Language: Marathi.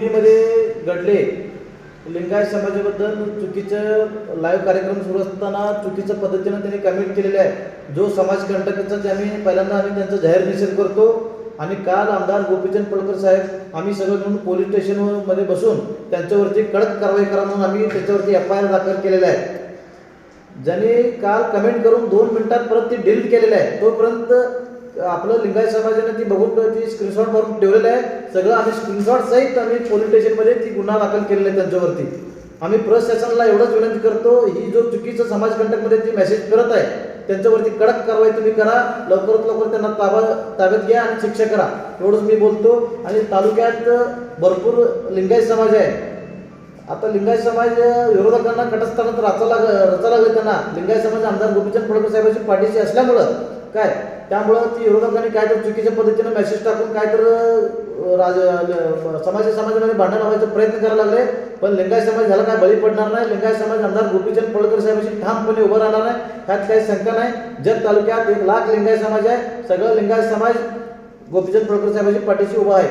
युपीमध्ये घडले लिंगायत समाजाबद्दल चुकीचं लाईव्ह कार्यक्रम सुरू असताना चुकीच्या पद्धतीनं त्यांनी कमेंट केलेले आहे जो समाजकंटकाचा जे आम्ही पहिल्यांदा आम्ही त्यांचा जाहीर निषेध करतो. आणि काल आमदार गोपीचंद पडकर साहेब आम्ही सगळं मिळून पोलीस स्टेशनमध्ये बसून त्यांच्यावरती कडक कारवाई करा म्हणून आम्ही त्याच्यावरती एफ आय आर दाखल केलेला आहे. ज्यांनी काल कमेंट करून दोन मिनिटात परत ते डिलीट केलेलं आहे. तोपर्यंत आपलं लिंगायत समाजाने ती बघून ती स्क्रीनशॉट भरून ठेवलेलं आहे. सगळं आम्ही स्क्रीनशॉट सहित आम्ही पोलीस स्टेशनमध्ये ती गुन्हा दाखल केलेला आहे त्यांच्यावरती. आम्ही प्रशासनाला एवढंच विनंती करतो ही जो चुकीचं समाजकंटकमध्ये ती मेसेज करत आहे त्यांच्यावरती कडक कारवाई तुम्ही करा. लवकरात लवकर त्यांना ताबा ताब्यात घ्या आणि शिक्षा करा. एवढंच मी बोलतो. आणि तालुक्यात भरपूर लिंगायत समाज आहे. आता लिंगायत समाज विरोधकांना कटस्थानात रचा लाग रचा लागले त्यांना. लिंगायत समाज आमदार गोपीचंद पडकर साहेबांची पाठीशी असल्यामुळं काय? त्यामुळं ती विरोधकांनी काय तर चुकीच्या पद्धतीनं मेसेज टाकून काय तर राज समाज समाजामध्ये भांडण लावायचा प्रयत्न करायला लागले. पण लिंगायत समाज झाला काय? बळी पडणार नाही. लिंगायत समाज आमदार गोपीचंद पडकर साहेबांशी ठामपणे उभं राहणार नाही. ह्यात काही शंका नाही. जत तालुक्यात एक लाख लिंगायत समाज आहे. सगळं लिंगायत समाज गोपीचंद पडकर साहेबांची पाठीशी उभा आहे.